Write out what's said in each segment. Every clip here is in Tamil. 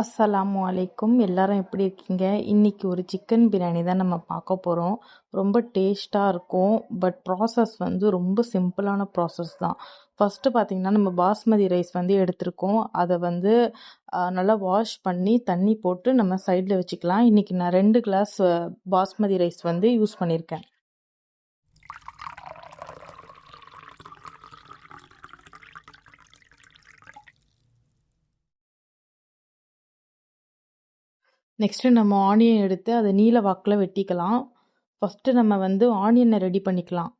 அஸ்ஸலாமு அலைக்கும். எல்லாரும் எப்படி இருக்கீங்க? இன்றைக்கி ஒரு சிக்கன் பிரியாணி தான் நம்ம பார்க்க போகிறோம் ரொம்ப டேஸ்ட்டாக இருக்கும். பட் ப்ராசஸ் வந்து ரொம்ப சிம்பிளான ப்ராசஸ் தான். ஃபஸ்ட்டு பார்த்திங்கன்னா நம்ம பாஸ்மதி ரைஸ் வந்து எடுத்திருக்கோம். அதை வந்து நல்லா வாஷ் பண்ணி தண்ணி போட்டு நம்ம சைடில் வச்சுக்கலாம். இன்றைக்கி நான் ரெண்டு கிளாஸ் பாஸ்மதி ரைஸ் வந்து யூஸ் பண்ணியிருக்கேன். நெக்ஸ்ட்டு நம்ம ஆனியன் எடுத்து அதை நீல வாக்கில் வெட்டிக்கலாம். ஃபஸ்ட்டு நம்ம வந்து ஆனியனை ரெடி பண்ணிக்கலாம்.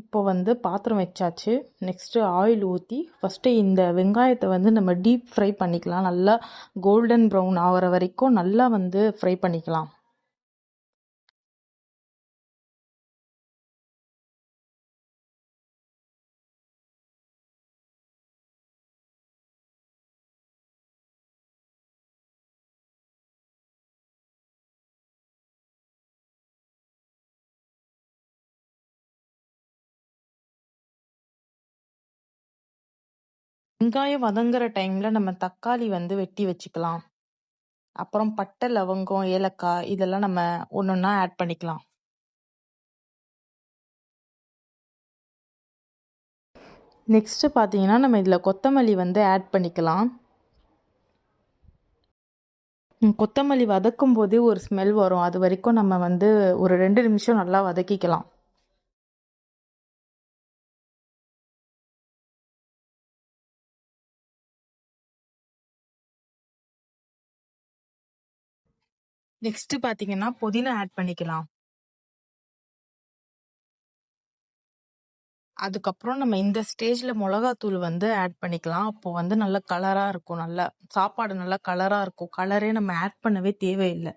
இப்போ வந்து பாத்திரம் வச்சாச்சு. நெக்ஸ்ட்டு ஆயில் ஊற்றி ஃபஸ்ட்டு இந்த வெங்காயத்தை வந்து நம்ம டீப் ஃப்ரை பண்ணிக்கலாம். நல்லா கோல்டன் ப்ரௌன் ஆகிற வரைக்கும் நல்லா வந்து ஃப்ரை பண்ணிக்கலாம். வெங்காயம் வதங்குற டைம்ல நம்ம தக்காளி வந்து வெட்டி வச்சுக்கலாம். அப்புறம் பட்டை லவங்கம் ஏலக்காய் இதெல்லாம் நம்ம ஒன்னொன்னா ஆட் பண்ணிக்கலாம். நெக்ஸ்ட் பார்த்தீங்கன்னா நம்ம இதில் கொத்தமல்லி வந்து ஆட் பண்ணிக்கலாம். கொத்தமல்லி வதக்கும் போது ஒரு ஸ்மெல் வரும். அது வரைக்கும் நம்ம வந்து ஒரு ரெண்டு நிமிஷம் நல்லா வதக்கிக்கலாம். நெக்ஸ்ட் பார்த்தீங்கன்னா புதினா ஆட் பண்ணிக்கலாம். அதுக்கப்புறம் நம்ம இந்த ஸ்டேஜில் மிளகாத்தூள் வந்து ஆட் பண்ணிக்கலாம். அப்போ வந்து நல்ல கலராக இருக்கும். நல்லா சாப்பாடு நல்லா கலராக இருக்கும். கலரே நம்ம ஆட் பண்ணவே தேவையில்லை.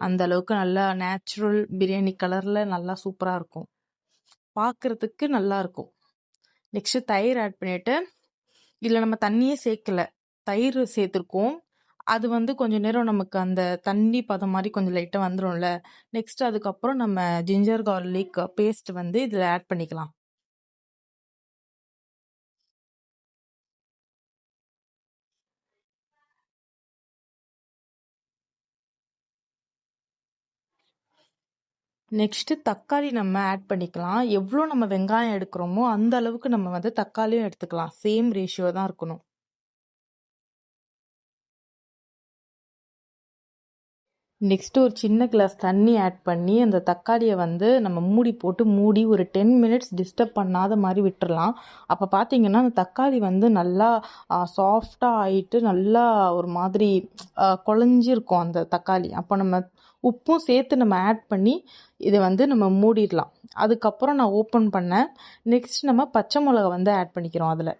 அந்த அளவுக்கு நல்லா நேச்சுரல் பிரியாணி கலரில் நல்லா சூப்பராக இருக்கும். பார்க்குறதுக்கு நல்லா இருக்கும். நெக்ஸ்ட்டு தயிர் ஆட் பண்ணிவிட்டு இதில் நம்ம தண்ணியே சேர்க்கல. தயிர் சேர்த்துருக்கோம். அது வந்து கொஞ்சம் நேரம் நமக்கு அந்த தண்ணி பதம் மாதிரி கொஞ்சம் லைட்டாக வந்துடும்ல நெக்ஸ்ட் அதுக்கப்புறம் நம்ம ஜிஞ்சர் கார்லிக் பேஸ்ட் வந்து இதில் ஆட் பண்ணிக்கலாம். நெக்ஸ்ட்டு தக்காளி நம்ம ஆட் பண்ணிக்கலாம். எவ்வளோ நம்ம வெங்காயம் எடுக்கிறோமோ அந்த அளவுக்கு நம்ம வந்து தக்காளியும் எடுத்துக்கலாம். சேம் ரேஷியோ தான் இருக்கணும். நெக்ஸ்ட்டு ஒரு சின்ன கிளாஸ் தண்ணி ஆட் பண்ணி அந்த தக்காளியை வந்து நம்ம மூடி போட்டு மூடி ஒரு டென் மினிட்ஸ் டிஸ்டர்ப் பண்ணாத மாதிரி விட்டுறலாம். அப்போ பார்த்தீங்கன்னா அந்த தக்காளி வந்து நல்லா சாஃப்டாக ஆகிட்டு நல்லா ஒரு மாதிரி குழஞ்சிருக்கும் அந்த தக்காளி. அப்போ நம்ம உப்பும் சேர்த்து நம்ம ஆட் பண்ணி இதை வந்து நம்ம மூடிடலாம். அதுக்கப்புறம் நான் ஓப்பன் பண்ணேன். நெக்ஸ்ட் நம்ம பச்சை மிளகா வந்து ஆட் பண்ணிக்கிறோம் அதில்.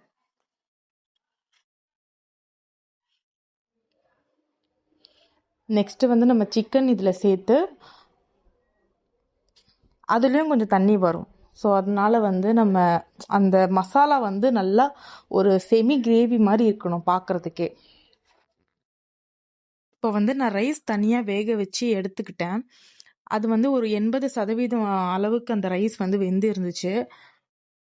நெக்ஸ்ட்டு வந்து நம்ம சிக்கன் இதில் சேர்த்து அதுலேயும் கொஞ்சம் தண்ணி வரும். ஸோ அதனால் வந்து நம்ம அந்த மசாலா வந்து நல்லா ஒரு செமி கிரேவி மாதிரி இருக்கணும் பார்க்குறதுக்கே இப்போ வந்து நான் ரைஸ் தனியாக வேக வச்சு எடுத்துக்கிட்டேன். அது வந்து ஒரு எண்பது சதவீதம் அளவுக்கு அந்த ரைஸ் வந்து வெந்து இருந்துச்சு.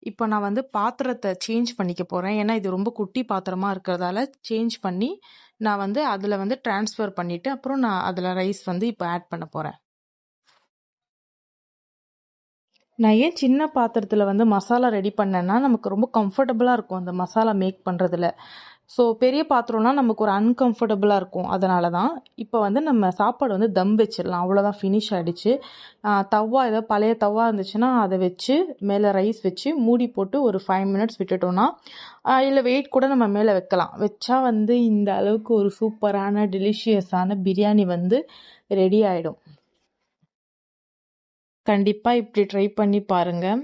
இப்போ நான் வந்து பாத்திரத்தை சேஞ்ச் பண்ணிக்க போகிறேன் ஏன்னா இது ரொம்ப குட்டி பாத்திரமாக இருக்கிறதால சேஞ்ச் பண்ணி நான் வந்து அதில் வந்து ட்ரான்ஸ்ஃபர் பண்ணிவிட்டு அப்புறம் நான் அதில் ரைஸ் வந்து இப்போ ஆட் பண்ண போகிறேன் நான் ஏன் சின்ன பாத்திரத்தில் வந்து மசாலா ரெடி பண்ணேன்னா நமக்கு ரொம்ப கம்ஃபர்டபுளாக இருக்கும் அந்த மசாலா மேக் பண்ணுறதுல ஸோ பெரிய பாத்திரம்னா நமக்கு ஒரு அன்கம்ஃபர்டபுளாக இருக்கும். அதனால தான் இப்போ வந்து நம்ம சாப்பாடு வந்து தம் வச்சிடலாம். அவ்வளோதான் ஃபினிஷ் ஆகிடுச்சு தவா ஏதோ பழைய தவா இருந்துச்சுன்னா அதை வச்சு மேலே ரைஸ் வச்சு மூடி போட்டு ஒரு ஃபைவ் மினிட்ஸ் விட்டுட்டோன்னா இல்லை வெயிட் கூட நம்ம மேலே வைக்கலாம். வச்சா வந்து இந்த அளவுக்கு ஒரு சூப்பரான டெலிஷியஸான பிரியாணி வந்து ரெடி ஆகிடும் கண்டிப்பாக இப்படி ட்ரை பண்ணி பாருங்கள்